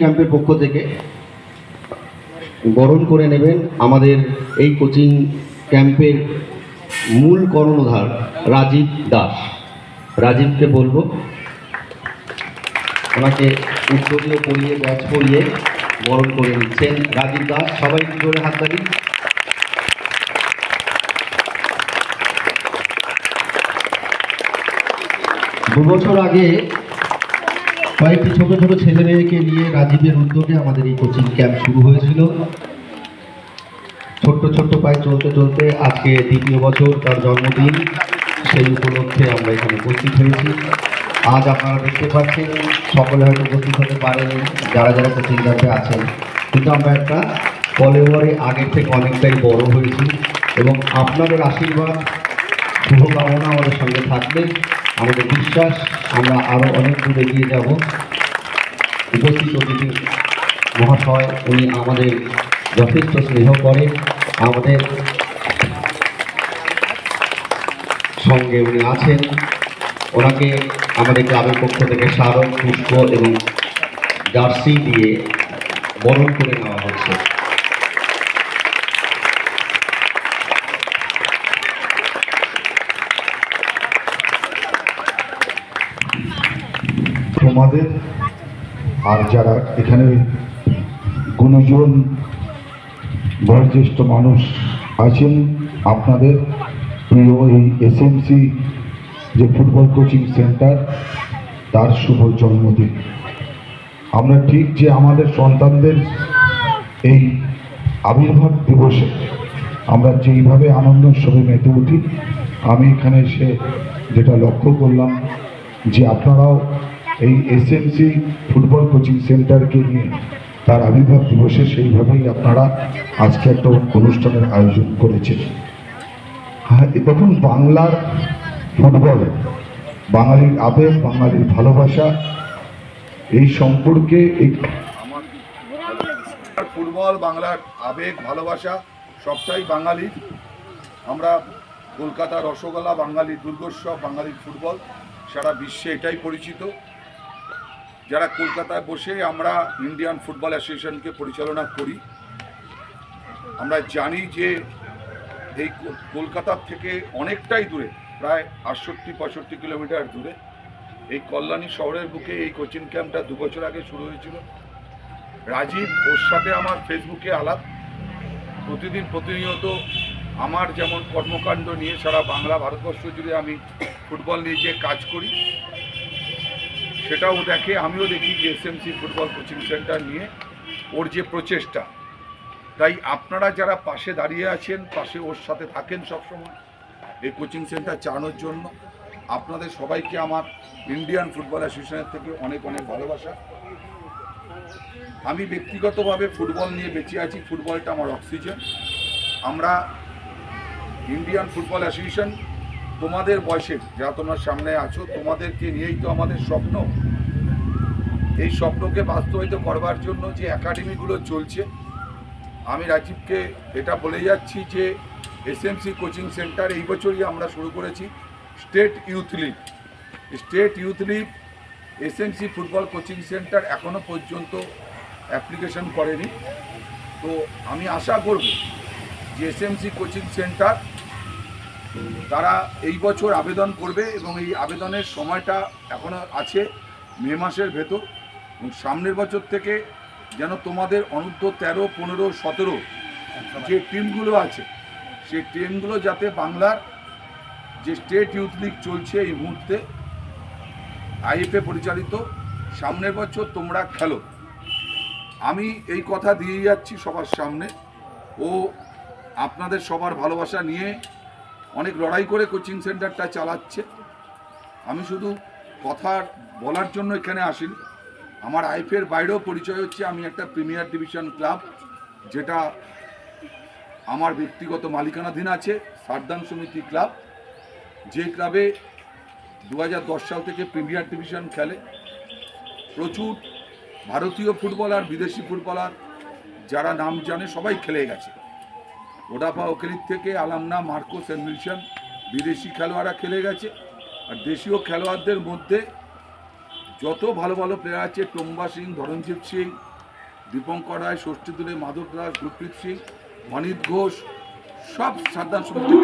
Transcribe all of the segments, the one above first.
ক্যাম্পের পক্ষ থেকে বরণ করে নেবেন আমাদের এই কোচিং ক্যাম্পের মূল কর্ণধার রাজীব দাস। রাজীবকে বলব, ওনাকে উত্তরীয় পরিয়ে ব্যাচ পরিয়ে বরণ করে নিচ্ছেন রাজীব দাস। সবাই কি করে হাত তালি দু বছর আগে কয়েকটি ছোট ছোট ছেলে মেয়েকে নিয়ে রাজীবের উদ্যোগে আমাদের এই কোচিং ক্যাম্প শুরু হয়েছিল। ছোট্ট ছোট্ট পায়ে চলতে চলতে আজকে দ্বিতীয় বছর তার জন্মদিন। সেই উপলক্ষে আমরা এখানে উপস্থিত হয়েছি। আজ আপনারা দেখতে পাচ্ছেন, সকলে হয়তো উপস্থিত হতে পারেন, যারা যারা কোচিং ক্যাম্পে আছেন। কিন্তু আমরা একটা কলেবরে আগের থেকে অনেকটাই বড় হয়েছি এবং আপনাদের আশীর্বাদ, শুভকামনা আমাদের সঙ্গে থাকবে। আমাদের বিশ্বাস, আমরা আরও অনেক দূর এগিয়ে যাব। উপস্থিত অতিথি মহাশয়, উনি আমাদের যথেষ্ট স্নেহ করে, আমাদের সঙ্গে উনি আছেন। ওনাকে আমাদের ক্লাবের পক্ষ থেকে স্মারক, পুষ্প এবং জার্সি দিয়ে বরণ করে নেওয়া হচ্ছে তোমাদের, আর যারা এখানে গুণজন, বয়োজ্যেষ্ঠ মানুষ আছেন, আপনাদের প্রিয় এই এসএমসি যে ফুটবল কোচিং সেন্টার, তার শুভ জন্মদিন। আমরা ঠিক যে আমাদের সন্তানদের এই আবির্ভাব দিবসে আমরা যেইভাবে আনন্দ উৎসবে মেতে উঠি, আমি এখানে এসে যেটা লক্ষ্য করলাম যে আপনারাও এই এসএমসি ফুটবল কোচিং সেন্টারকে নিয়ে তার আবির্ভাব দিবসে সেইভাবেই আপনারা আজকে একটা অনুষ্ঠানের আয়োজন করেছেন। হ্যাঁ দেখুন, বাংলার ফুটবল, বাঙালির আবেগ, বাঙালির ভালোবাসা, এই সম্পর্কে এই ফুটবল, বাংলার আবেগ, ভালোবাসা, সবটাই বাঙালি। আমরা কলকাতা রসগোল্লা বাঙালির দুর্গোৎসব, বাঙালির ফুটবল, সারা বিশ্বে এটাই পরিচিত। যারা কলকাতায় বসে আমরা ইন্ডিয়ান ফুটবল অ্যাসোসিয়েশনকে পরিচালনা করি, আমরা জানি যে এই কলকাতার থেকে অনেকটাই দূরে, প্রায় আটষট্টি, পঁয়ষট্টি কিলোমিটার দূরে, এই কল্যাণী শহরের বুকে এই কোচিং ক্যাম্পটা দু বছর আগে শুরু হয়েছিল। রাজীব, ওর সাথে আমার ফেসবুকে আলাপ। প্রতিদিন প্রতিনিয়ত আমার যেমন কর্মকাণ্ড নিয়ে সারা বাংলা, ভারতবর্ষ জুড়ে আমি ফুটবল নিয়ে যে কাজ করি সেটাও দেখে আমিও দেখি যে এসএমসি ফুটবল কোচিং সেন্টার নিয়ে ওর যে প্রচেষ্টা। তাই আপনারা যারা পাশে দাঁড়িয়ে আছেন, পাশে ওর সাথে থাকেন সবসময়, এই কোচিং সেন্টার চালানোর জন্য, আপনাদের সবাইকে আমার ইন্ডিয়ান ফুটবল অ্যাসোসিয়েশনের থেকে অনেক অনেক ভালোবাসা। আমি ব্যক্তিগতভাবে ফুটবল নিয়ে বেঁচে আছি, ফুটবলটা আমার অক্সিজেন। আমরা ইন্ডিয়ান ফুটবল অ্যাসোসিয়েশন তোমাদের বয়সের যারা তোমরা সামনে আছো, তোমাদেরকে নিয়েই তো আমাদের স্বপ্ন। এই স্বপ্নকে বাস্তবায়িত করবার জন্য যে একাডেমিগুলো চলছে, আমি রাজীবকে এটা বলে যাচ্ছি যে এসএমসি কোচিং সেন্টার এই বছরই আমরা শুরু করেছি state youth league state youth league SMC football coaching centre এখনও পর্যন্ত অ্যাপ্লিকেশন করেনি। তো আমি আশা করব যে এসএমসি কোচিং সেন্টার তারা এই বছর আবেদন করবে এবং এই আবেদনের সময়টা এখনও আছে, মে মাসের ভেতর। এবং সামনের বছর থেকে যেন তোমাদের অনূর্ধ্ব তেরো, পনেরো, সতেরো যে টিমগুলো আছে, সেই টিমগুলো যাতে বাংলার যে স্টেট ইউথ লিগ চলছে এই মুহূর্তে, আইএফএ পরিচালিত, সামনের বছর তোমরা খেলো। আমি এই কথা দিয়ে যাচ্ছি সবার সামনে। ও আপনাদের সবার ভালোবাসা নিয়ে অনেক লড়াই করে কোচিং সেন্টারটা চালাচ্ছে। আমি শুধু কথা বলার জন্য এখানে আসিনি। আমার আইফের বাইরেও পরিচয় হচ্ছে। আমি একটা প্রিমিয়ার ডিভিশন ক্লাব, যেটা আমার ব্যক্তিগত মালিকানাধীন আছে, সারদান সমিতি ক্লাব। যে ক্লাবে দু হাজার দশ সাল থেকে প্রিমিয়ার ডিভিশন খেলে। প্রচুর ভারতীয় ফুটবলার, বিদেশি ফুটবলার, যারা নাম জানে, সবাই খেলে গেছে। ওডাপা ওকেলির থেকে আলামনা মার্কো সেন্ট মিলসন বিদেশি খেলোয়াড়রা খেলে গেছে। আর দেশীয় খেলোয়াড়দের মধ্যে যত ভালো ভালো প্লেয়ার আছে, টোম্বা সিং ধরনজিৎ সিং, দীপঙ্কর রায়, ষষ্ঠী দূরে মাধব দাস, গুরপ্রীত সিং অনিত ঘোষ, সব সাবধান সমিতি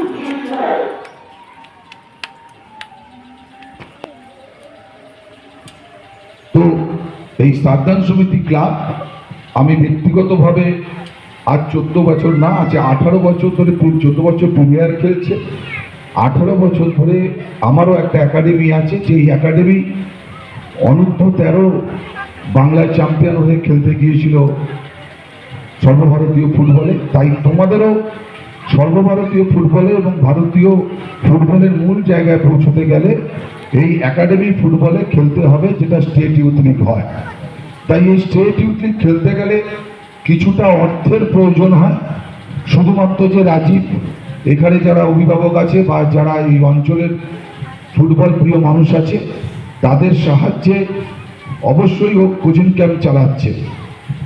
তো এই সাদ্দান সমিতি ক্লাব আমি ব্যক্তিগতভাবে আজ চোদ্দ বছর না আছে আঠারো বছর ধরে চোদ্দ বছর প্রিমিয়ার খেলছে। আঠারো বছর ধরে আমারও একটা একাডেমি আছে, যেই একাডেমি অনূর্ধ্ব তেরো বাংলায় চ্যাম্পিয়ন হয়ে খেলতে গিয়েছিল সর্বভারতীয় ফুটবলে। তাই তোমাদেরও সর্বভারতীয় ফুটবলে এবং ভারতীয় ফুটবলের মূল জায়গায় পৌঁছতে গেলে এই একাডেমি ফুটবলে খেলতে হবে, যেটা স্টেট ইউথ লিগ হয়। তাই এই স্টেট ইউথ লিগ খেলতে গেলে কিছুটা অর্থের প্রয়োজন হয়। শুধুমাত্র যে রাজীব, এখানে যারা অভিভাবক আছে বা যারা এই অঞ্চলের ফুটবল প্রিয় মানুষ আছে, তাদের সাহায্যে অবশ্যই ও কোচিং ক্যাম্প চালাচ্ছে।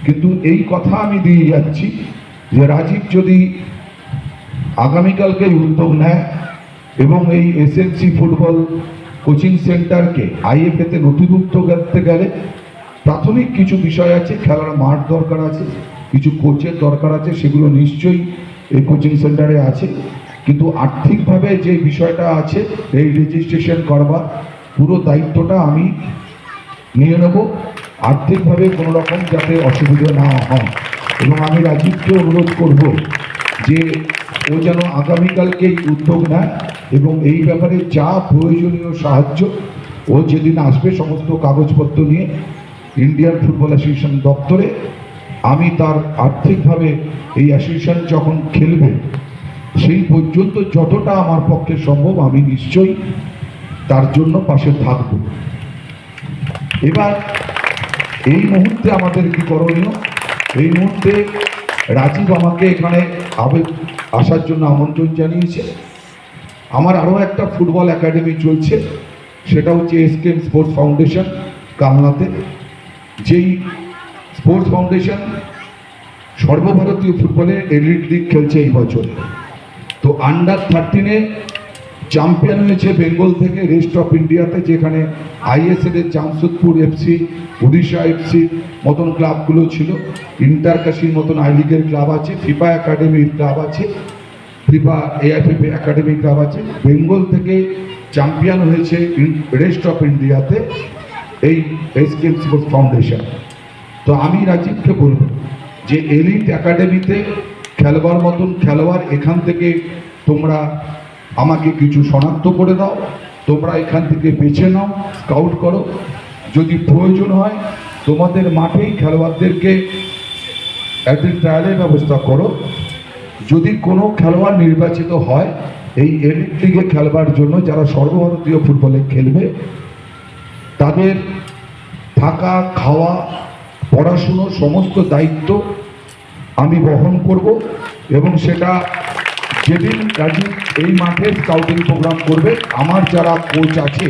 কিন্তু এই কথা আমি দিয়ে যাচ্ছি যে রাজীব যদি আগামীকালকে উদ্যোগ নেয় এবং এই এসএলসি ফুটবল কোচিং সেন্টারকে আইএফএতে নথিভুক্ত করতে গেলে প্রাথমিক কিছু বিষয় আছে, খেলার মাঠ দরকার আছে, কিছু কোচের দরকার আছে, সেগুলো নিশ্চয়ই এই কোচিং সেন্টারে আছে। কিন্তু আর্থিকভাবে যে বিষয়টা আছে, এই রেজিস্ট্রেশন করবার পুরো দায়িত্বটা আমি নিয়ে নেব। আর্থিকভাবে কোনো রকম যাতে অসুবিধা না হয়। এবং আমি রাজীবকে অনুরোধ করব যে ও যেন আগামীকালকেই উদ্যোগ নেয় এবং এই ব্যাপারে যা প্রয়োজনীয় সাহায্য, ও যেদিন আসবে সমস্ত কাগজপত্র নিয়ে ইন্ডিয়ান ফুটবল অ্যাসোসিয়েশন দপ্তরে আমি তার আর্থিকভাবে এই অ্যাসোসিয়েশন যখন খেলবে, সেই পর্যন্ত যতটা আমার পক্ষে সম্ভব আমি নিশ্চয়ই তার জন্য পাশে থাকব। এবার এই মুহূর্তে আমাদের কি করণীয়? এই মুহূর্তে রাজীব আমাকে এখানে আবেগ, আসার জন্য আমন্ত্রণ জানিয়েছে। আমার আরও একটা ফুটবল একাডেমি চলছে, সেটা হচ্ছে এসকেএম স্পোর্টস ফাউন্ডেশন কামনাতে যেই স্পোর্টস ফাউন্ডেশন সর্বভারতীয় ফুটবলে এলিট লিগ খেলছে এই বছর। তো আন্ডার থার্টিনে চ্যাম্পিয়ন হয়েছে বেঙ্গল থেকে রেস্ট অফ ইন্ডিয়াতে যেখানে আইএসএল এর জামশেদপুর এফসি উড়িষ্যা এফসি মতন ক্লাবগুলো ছিল। ইন্টার কাশির মতন আই লিগের ক্লাব আছে ফিফা একাডেমির ক্লাব আছে ফিফা এআইএফএফ একাডেমি ক্লাব আছে। বেঙ্গল থেকে চ্যাম্পিয়ন হয়েছে রেস্ট অফ ইন্ডিয়াতে এই এসকেএম স্পোর্টস ফাউন্ডেশন তো আমি রাজীবকে বলব যে এলিট একাডেমিতে খেলবার মতন খেলোয়াড় এখান থেকে তোমরা আমাকে কিছু শনাক্ত করে দাও, তোমরা এখান থেকে বেছে নাও স্কাউট করো। যদি প্রয়োজন হয়, তোমাদের মাঠেই খেলোয়াড়দেরকে একদিন ট্রায়ালের ব্যবস্থা করো। যদি কোনো খেলোয়াড় নির্বাচিত হয়, এই এলিট লিগে খেলবার জন্য যারা সর্বভারতীয় ফুটবলে খেলবে তাদের থাকা, খাওয়া, পড়াশুনো সমস্ত দায়িত্ব আমি বহন করব এবং সেটা যেদিন রাজীব এই মাঠে স্কাউটিং প্রোগ্রাম করবে, আমার যারা কোচ আছে,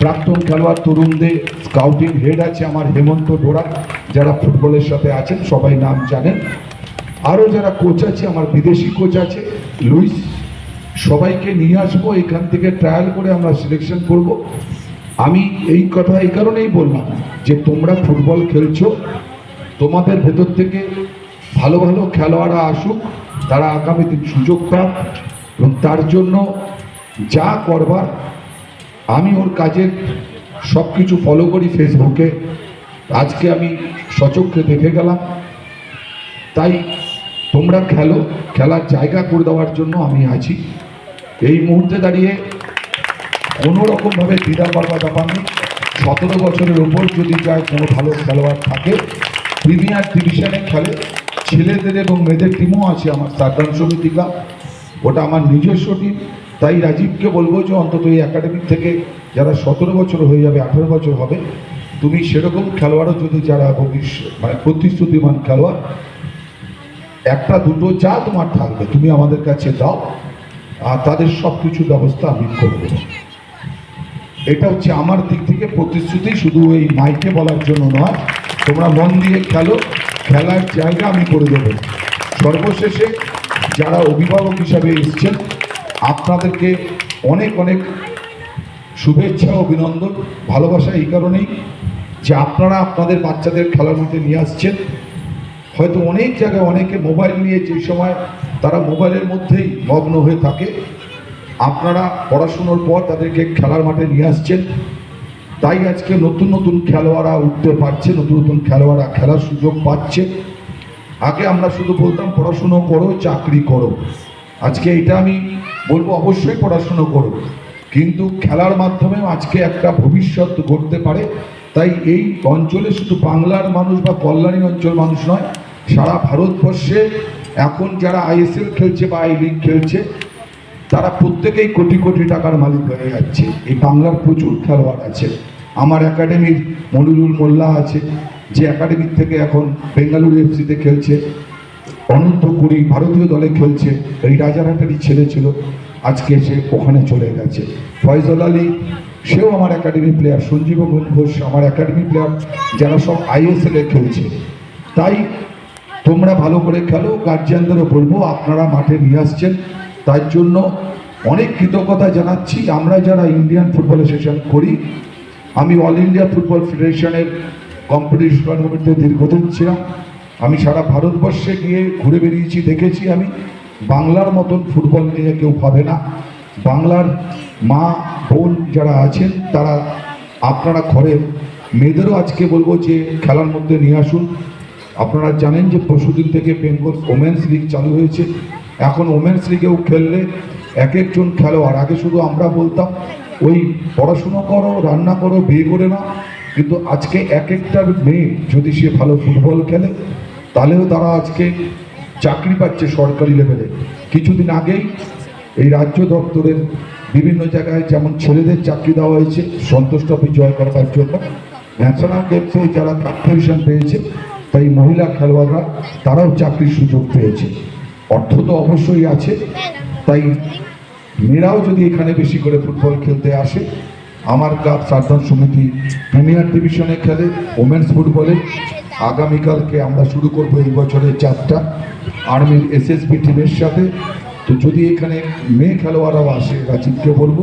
প্রাক্তন খেলোয়াড় তরুণদের স্কাউটিং হেড আছে আমার হেমন্ত ডোরা যারা ফুটবলের সাথে আছেন, সবাই নাম জানেন। আরও যারা কোচ আছে, আমার বিদেশি কোচ আছে, লুইস, সবাইকে নিয়ে আসব, এখান থেকে ট্রায়াল করে আমরা সিলেকশন করব। আমি এই কথা এই কারণেই বললাম যে তোমরা ফুটবল খেলছো, তোমাদের ভেতর থেকে ভালো ভালো খেলোয়াড়রা আসুক, তারা আগামী দিন সুযোগ পাক এবং তার জন্য যা করবার, আমি ওর কাজের সব কিছু ফলো করি ফেসবুকে আজকে আমি সচক্ষে দেখে গেলাম। তাই তোমরা খেলো, খেলার জায়গা করে দেওয়ার জন্য আমি আছি। এই মুহূর্তে দাঁড়িয়ে কোনো রকমভাবে দ্বিধা করবার ব্যাপার নেই। সতেরো বছরের ওপর যদি যায় কোনো ভালো খেলোয়াড় থাকে, প্রিমিয়ার ডিভিশনে খেলে ছেলেদের এবং মেয়েদের টিমও আছে আমার, সাধারণ সমিতি ক্লাব ওটা আমার নিজস্ব টিম। তাই রাজীবকে বলব যে অন্তত এই একাডেমি থেকে যারা সতেরো বছর হয়ে যাবে, আঠেরো বছর হবে, তুমি সেরকম খেলোয়াড়ও যদি যারা ভবিষ্যৎ মানে প্রতিশ্রুতিমান খেলোয়াড়, একটা, দুটো, যা তোমার থাকবে, তুমি আমাদের কাছে দাও, আর তাদের সব কিছু ব্যবস্থা আমি করে দেবো এটা হচ্ছে আমার দিক থেকে প্রতিশ্রুতি, শুধু এই মাইকে বলার জন্য নয়। তোমরা মন দিয়ে খেলো, খেলার জায়গা আমি করে দেবো। সর্বশেষে যারা অভিভাবক হিসাবে এসছেন, আপনাদেরকে অনেক অনেক শুভেচ্ছা, অভিনন্দন, ভালোবাসা এই কারণেই যে আপনারা আপনাদের বাচ্চাদের খেলার মধ্যে নিয়ে আসছেন। হয়তো অনেক জায়গায় অনেকে মোবাইল নিয়ে যে সময় তারা মোবাইলের মধ্যেই মগ্ন হয়ে থাকে। আপনারা পড়াশুনোর পর তাদেরকে খেলার মাঠে নিয়ে আসছেন। তাই আজকে নতুন নতুন খেলোয়াড়রা উঠতে পারছে, নতুন নতুন খেলোয়াড়রা খেলার সুযোগ পাচ্ছে। আগে আমরা শুধু বলতাম, পড়াশুনো করো, চাকরি করো। আজকে এটা আমি বলব, অবশ্যই পড়াশুনো করো। কিন্তু খেলার মাধ্যমে আজকে একটা ভবিষ্যৎ গড়তে পারে। তাই এই অঞ্চলে শুধু বাংলার মানুষ বা কল্যাণী অঞ্চল মানুষ নয়, সারা ভারতবর্ষে এখন যারা আইএসএল খেলছে বা আই লিগ খেলছে তারা প্রত্যেকেই কোটি কোটি টাকার মালিক হয়ে যাচ্ছে। এই বাংলার প্রচুর খেলোয়াড় আছে। আমার একাডেমির মনিরুল মোল্লা আছে, যে একাডেমির থেকে এখন বেঙ্গালুরু এফসিতে খেলছে। অনন্ত কুড়ি ভারতীয় দলে খেলছে। এই রাজারহাটেরই ছেলে ছিল। আজকে সে ওখানে চলে গেছে। ফয়জল আলী, সেও আমার একাডেমি প্লেয়ার সঞ্জীব ঘোষ আমার একাডেমি প্লেয়ার যারা সব আইএসএলে খেলছে। তাই তোমরা ভালো করে খেলো গার্জিয়ানদেরও বলব, আপনারা মাঠে নিয়ে আসছেন। তার জন্য অনেক কৃতজ্ঞতা জানাচ্ছি। আমরা যারা ইন্ডিয়ান ফুটবল অ্যাসোসিয়েশন করি, আমি অল ইন্ডিয়া ফুটবল ফেডারেশনের কম্পিটিশন টুর্নামেন্টে দীর্ঘদিন ছিলাম। আমি সারা ভারতবর্ষে গিয়ে ঘুরে বেরিয়েছি দেখেছি আমি। বাংলার মতন ফুটবল নিয়ে কেউ পাবে না। বাংলার মা, বোন যারা আছেন, তারা আপনারা ঘরের মেয়েদেরও আজকে বলব যে খেলার মধ্যে নিয়ে আসুন। আপনারা জানেন যে পরশুদিন থেকে বেঙ্গল ওমেন্স লিগ চালু হয়েছে। এখন ওমেন্স লিগেও খেললে এক একজন খেলোয়াড় আগে শুধু আমরা বলতাম, ওই পড়াশুনো করো, রান্না করো, বিয়ে করে না কিন্তু আজকে এক একটা মেয়ে যদি সে ভালো ফুটবল খেলে, তাহলেও তারা আজকে চাকরি পাচ্ছে সরকারি লেভেলে কিছুদিন আগেই এই রাজ্য দপ্তরের বিভিন্ন জায়গায় যেমন ছেলেদের চাকরি দেওয়া হয়েছে, সন্তোষ ট্রফি জয় করবার জন্য ন্যাশনাল গেমসে যারা কম্পিটিশন পেয়েছে, তাই মহিলা খেলোয়াড়রা, তারাও চাকরির সুযোগ পেয়েছে। অর্থ তো অবশ্যই আছে। তাই মেয়েরাও যদি এখানে বেশি করে ফুটবল খেলতে আসে, আমার ক্লাব সাধারণ সমিতি প্রিমিয়ার ডিভিশনে খেলে ওমেন্স ফুটবলে আগামীকালকে আমরা শুরু করব এই বছরের চারটা। আর্মির এস এসএসবি টিমের সাথে। তো যদি এখানে মেয়ে খেলোয়াড়রাও আসে রাজীবকে বলব,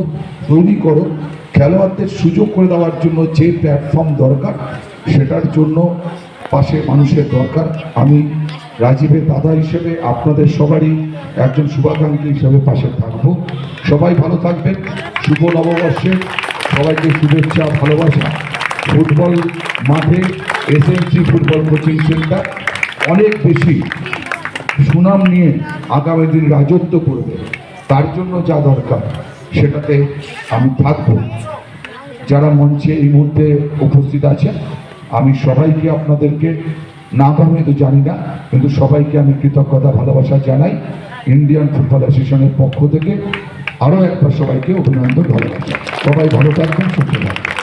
তৈরি করো। খেলোয়াড়দের সুযোগ করে দেওয়ার জন্য যে প্ল্যাটফর্ম দরকার, সেটার জন্য পাশে মানুষের দরকার। আমি রাজীবের দাদা হিসেবে আপনাদের সবারই একজন শুভাকাঙ্ক্ষী হিসেবে পাশে থাকব। সবাই ভালো থাকবেন, শুভ নববর্ষে সবাইকে শুভেচ্ছা, ভালোবাসা। ফুটবল মাঠে এসএমসি ফুটবল কোচিং সেন্টার অনেক বেশি সুনাম নিয়ে আগামী দিন রাজত্ব করবে, তার জন্য যা দরকার সেটাতে আমি থাকব। যারা মঞ্চে এই মুহূর্তে উপস্থিত আছেন, আমি সবাইকে আপনাদেরকে না আমি তো জানি না, কিন্তু সবাইকে আমি কৃতজ্ঞতা, ভালোবাসা জানাই ইন্ডিয়ান ফুটবল অ্যাসোসিয়েশনের পক্ষ থেকে আরও একবার সবাইকে অভিনন্দন, ভালোবাসা। সবাই ভালো থাকবেন, সুস্থ থাকবেন।